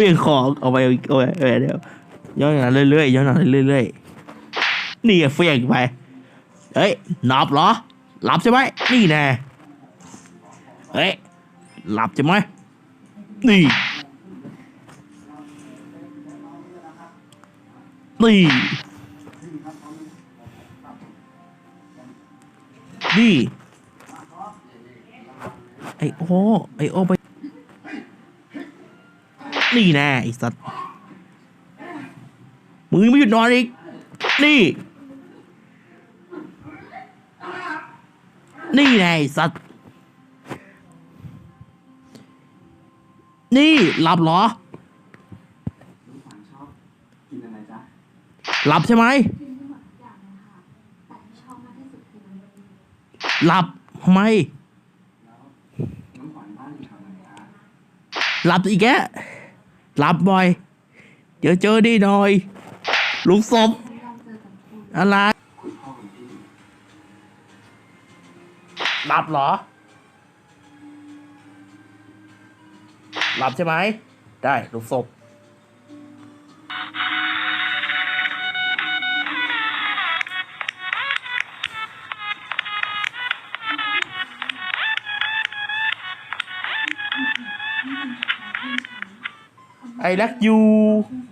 เฟียงของเอาไปเอาไปเอาไปเดี๋ยวย้อนหลังเรื่อยๆย้อนหลังเรื่อยๆนี่เฟียงไปเฮ้ยหลับเหรอหลับใช่ไหมนี่แน่เฮ้ยหลับใช่ไหมนี่นี่นี่ไอโอไอโอไป นี่แน่ไอ้สัตว์มึงยังไม่หยุดนอนอีก นี่ นี่แน่ไอ้สัตว์นี่หลับเหรอกินอะไรจ๊ะหลับใช่ไหมหลับทำไมน้องขวัญบ้านอยู่แถวไหนคะหลับอีกแกะหลับบ่อยเดี๋ยวเจอดีหน่อยลุงศพอะไรหลับเหรอ หลับใช่ไหม ได้ลุงศพไอ้รักยูคุณ